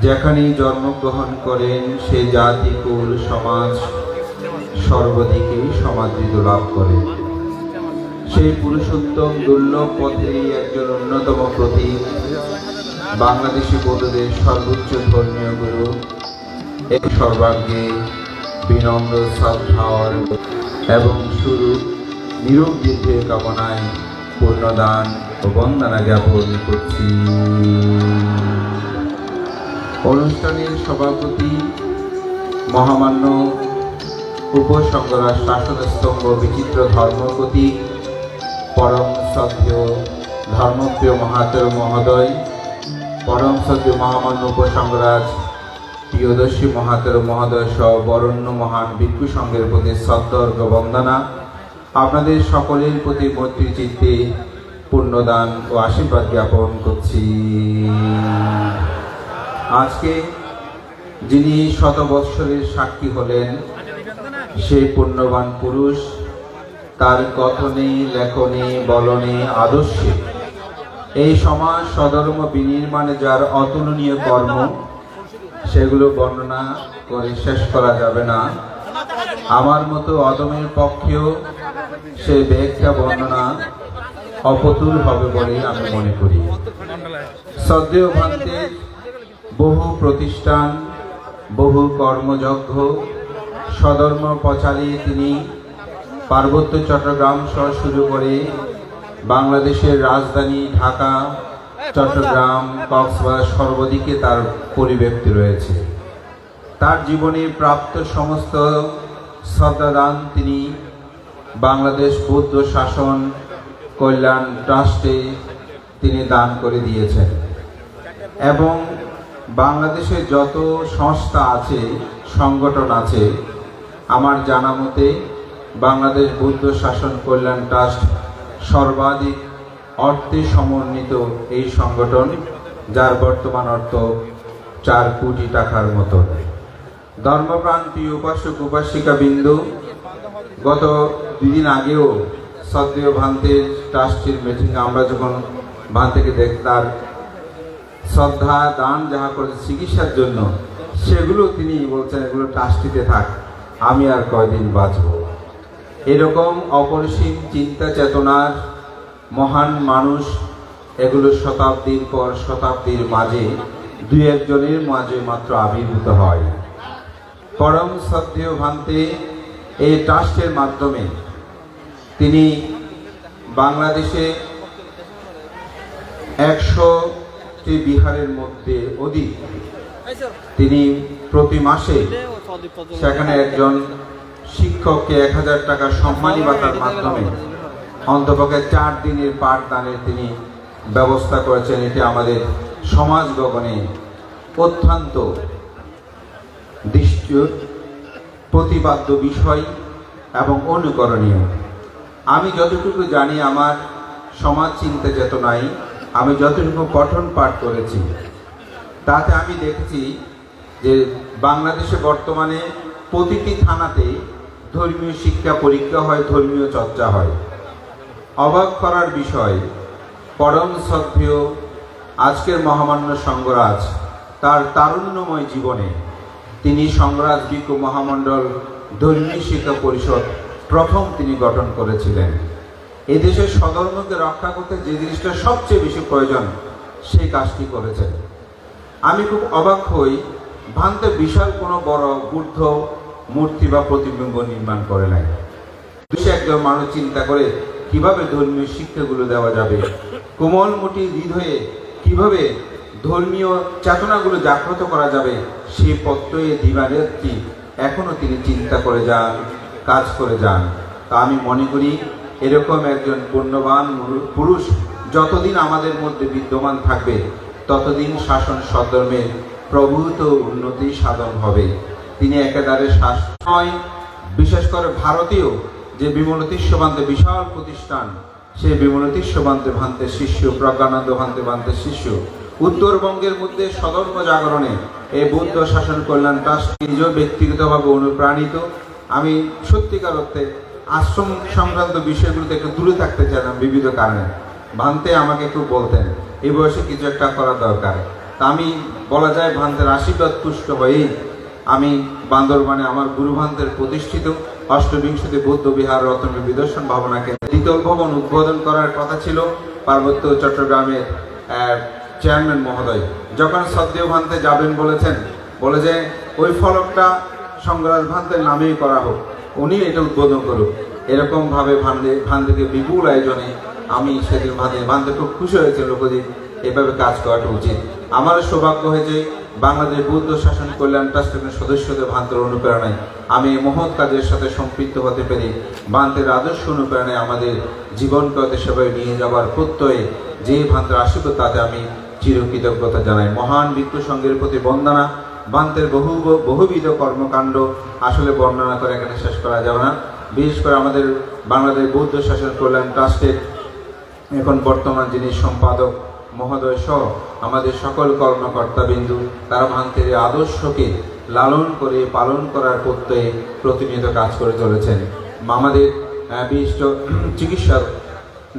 যেখানেই জন্মগ্রহণ করেন, সে জাতি, কুল, সমাজ সর্বদিকেই সমাদৃত লাভ করে। সেই পুরুষোত্তম দুর্লভ পথেরই একজন অন্যতম প্রতীক, বাংলাদেশি বৌদ্ধদের সর্বোচ্চ ধর্মীয় গুরু। এক সর্বাগ্যে বিনম্র শ্রদ্ধার এবং শুরু নিরোগ বৃদ্ধির কামনায় পূর্ণদান ও বন্দনা জ্ঞাপন করছি। অনুষ্ঠানের সভাপতি মহামান্য উপসংগ্রাস শাসন স্তম্ভ বিচিত্র ধর্মপতি, পরম শ্রদ্ধেয় ধর্মপ্রিয় মহাতর মহোদয়, পরম শ্রদ্ধেয় মহামান্য উপসংগ্রাজ প্রিয়দর্শী মহাতর মহোদয় সহ বরণ্য মহান ভিক্ষু সংঘের প্রতি শ্রদ্ধর্ঘ বন্দনা। আপনাদের সকলের প্রতি মৈত্রী চিত্তে পুণ্যদান ও আশীর্বাদ জ্ঞাপন করছি। আজকে যিনি শত বৎসরের সাক্ষী হলেন সেই পুণ্যবান পুরুষ, তার কথনে, লেখনে, বলনে আদর্শে। এই সমাজ সধর্ম বিনির্মাণে যার অতুলনীয় কর্ম, সেগুলো বর্ণনা করে শেষ করা যাবে না। আমার মতো অদমের পক্ষেও সে ব্যাখ্যা, বর্ণনা অপতুল হবে বলে আমি মনে করি। শ্রদ্ধেয় ভান্তের বহু প্রতিষ্ঠান, বহু কর্মযজ্ঞ সধর্ম প্রচারে তিনি পার্বত্য চট্টগ্রাম সহ শুরু করে বাংলাদেশের রাজধানী ঢাকা, চট্টগ্রাম, কক্সবাজার সর্বদিকে তার পরিব্যাপ্তি রয়েছে। তার জীবনে প্রাপ্ত সমস্ত শ্রদ্ধাদান তিনি বাংলাদেশ বৌদ্ধ শাসন কল্যাণ ট্রাস্টে তিনি দান করে দিয়েছেন এবং বাংলাদেশে যত সংস্থা আছে, সংগঠন আছে, আমার জানা মতে বাংলাদেশ বৌদ্ধ শাসন কল্যাণ ট্রাস্ট সর্বাধিক অর্থে সমন্বিত এই সংগঠন, যার বর্তমান অর্থ চার কোটি টাকার মতো। ধর্মপ্রাণ প্রিয় উপাসক উপাসিকা বিন্দু, গত দুদিন আগেও সদ্রীয় ভান্তের ট্রাস্টের মিটিংয়ে আমরা যখন ভান থেকে দেখ, তার শ্রদ্ধা, দান যাহা করেছে, চিকিৎসার জন্য, সেগুলো তিনি বলছেন, এগুলো ট্রাস্টিতে থাক, আমি আর কয়দিন বাঁচব। এরকম অপরিসীম চিন্তা চেতনার মহান মানুষ এগুলো শতাব্দীর পর শতাব্দীর মাঝে দুই একজনের মাঝে মাত্র আবির্ভূত হয়। পরম শ্রদ্ধেয় ভান্তে এই ট্রাস্টের মাধ্যমে তিনি বাংলাদেশে একশোটি বিহারের মধ্যে অধিক। তিনি প্রতি মাসে সেখানে একজন শিক্ষককে এক হাজার টাকা সম্মানী ভাতার মাধ্যমে অন্তপক্ষে চার দিনের পাঠদানের তিনি ব্যবস্থা করেছেন। এটি আমাদের সমাজ গগনে অত্যন্ত দৃষ্ট প্রতিপাদ্য বিষয় এবং অনুকরণীয়। আমি যতটুকু জানি, আমার সমাজ চিন্তা চেতনায় আমি যতটুকু পঠন পাঠ করেছি, তাতে আমি দেখেছি যে বাংলাদেশে বর্তমানে প্রতিটি থানাতে ধর্মীয় শিক্ষা পরীক্ষা হয়, ধর্মীয় চর্চা হয়। অবাক করার বিষয়, পরম শ্রদ্ধেয় আজকের মহামান্য সংগরাজ তার তারুণ্যময় জীবনে তিনি সংগরাজ বিকু মহামণ্ডল ধর্মীয় শিক্ষা পরিষদ প্রথম তিনি গঠন করেছিলেন। এদেশের সধর্মকে রক্ষা করতে যে জিনিসটা সবচেয়ে বেশি প্রয়োজন, সেই কাজটি করেছেন। আমি খুব অবাক হই ভান্তে বিশাল কোনো বড় বুদ্ধ মূর্তি বা প্রতিবিম্ব নির্মাণ করে নাই। সে একজন মানুষ চিন্তা করে, কীভাবে ধর্মীয় শিক্ষাগুলো দেওয়া যাবে? কোমলমুটি হৃদয়ে কীভাবে ধর্মীয় চেতনাগুলো জাগ্রত করা যাবে? সে পত্রয়ে দিবানেত্রী এখনও তিনি চিন্তা করে যান, কাজ করে যান। তা আমি মনে করি এরকম একজন পুণ্যবান পুরুষ যতদিন আমাদের মধ্যে বিদ্যমান থাকবে, ততদিন শাসন সদ্ধর্মের প্রভূত উন্নতি সাধন হবে। তিনি একেবারে শাসন বিশেষ করে ভারতীয় যে বিমলতীশ্ববান্তে বিশাল প্রতিষ্ঠান সেই বিমলতীশ্ববান্তে ভান্তের শিষ্য, প্রজ্ঞানন্দ ভান্তে ভান্তের শিষ্য। উত্তরবঙ্গের মধ্যে সধর্ম জাগরণে এই বৌদ্ধ শাসন কল্যাণ ট্রাস্ট নিজেও ব্যক্তিগতভাবে অনুপ্রাণিত। আমি সত্যিকার অর্থে আশ্রম সংক্রান্ত বিষয়গুলো থেকে দূরে থাকতে চাইলাম বিবিধ কারণে। ভান্তে আমাকে একটু বলতেন এই বয়সে কিছু একটা করা দরকার। তা আমি বলা যায় ভান্তের আশীর্বাদ পুষ্ট হয়েই আমি বান্দরবানে আমার গুরুভান্তের প্রতিষ্ঠিত অষ্টবিংশতি বৌদ্ধ বিহার রত্ন বিদর্শন ভবনাকে দ্বিতল ভবন উদ্বোধন করার কথা ছিল পার্বত্য চট্টগ্রামের চেয়ারম্যান মহোদয়। যখন সদ্দেও ভান্তে যাবেন বলেছেন, বলে যে, ওই ফলকটা সংগ্রাজ ভান্তের নামেই করা হোক। উনি এটা উদ্বোধন করুক। এরকম ভাবে ভান্ডে ভান্ডেকে বিপুল আয়োজনে আমি সেদিন ভান্ডে ভান্ডে খুব খুশি হয়েছে লোকদিন এভাবে কাজ করাটা উচিত। আমার সৌভাগ্য হয়েছে বাংলাদেশ বৌদ্ধ শাসন কল্যাণ ট্রাস্টের সদস্যদের ভান্তের অনুপ্রেরণায় আমি মহৎ কাজের সাথে সম্পৃক্ত হতে পেরে ভান্তের আদর্শ অনুপ্রেরণায় আমাদের জীবনকে অতি সেবায় নিয়ে যাওয়ার প্রত্যয়ে যে ভান্তের আশীর্বাদ, তাতে আমি চিরকৃতজ্ঞতা জানাই। মহান ভিক্ষু সংঘের প্রতি বন্দনা। বান্তের বহু বহুবিধ কর্মকাণ্ড আসলে বর্ণনা করে এখানে শেষ করা যাবে না। বিশেষ করে আমাদের বাংলাদেশ বৌদ্ধ শাসন কল্যাণ ট্রাস্টের এখন বর্তমান যিনি সম্পাদক মহোদয় সহ আমাদের সকল কর্মকর্তা বিন্দু তারা ভান্তের আদর্শকে লালন করে, পালন করার প্রত্যয়ে প্রতিনিয়ত কাজ করে চলেছেন। আমাদের বিশিষ্ট চিকিৎসক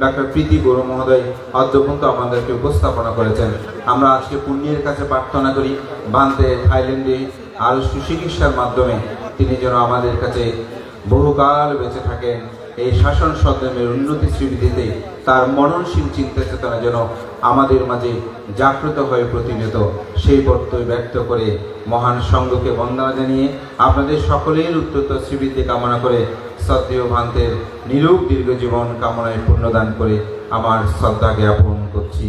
ডাক্তার প্রীতি গৌর মহোদয় অধ্যপন্ত আমাদেরকে উপস্থাপনা করেছেন। আমরা আজকে পুণ্যের কাছে প্রার্থনা করি, বানতে থাইল্যান্ডে আরও সুচিকিৎসার মাধ্যমে তিনি যেন আমাদের কাছে বহুকাল বেঁচে থাকেন। এই শাসন সদ্যমের উন্নতি শ্রীবৃদ্ধিতে তার মননশীল চিন্তা চেতনা যেন আমাদের মাঝে জাগ্রত হয়ে প্রতিনিয়ত সেই প্রত্যয় ব্যক্ত করে মহান সংঘকে বন্দনা জানিয়ে আপনাদের সকলের উত্তর শ্রীবৃদ্ধি কামনা করে শ্রদ্ধেয় ভান্তের নিরূপ দীর্ঘ জীবন কামনায় পুণ্যদান করে আমার শ্রদ্ধা জ্ঞাপন করছি।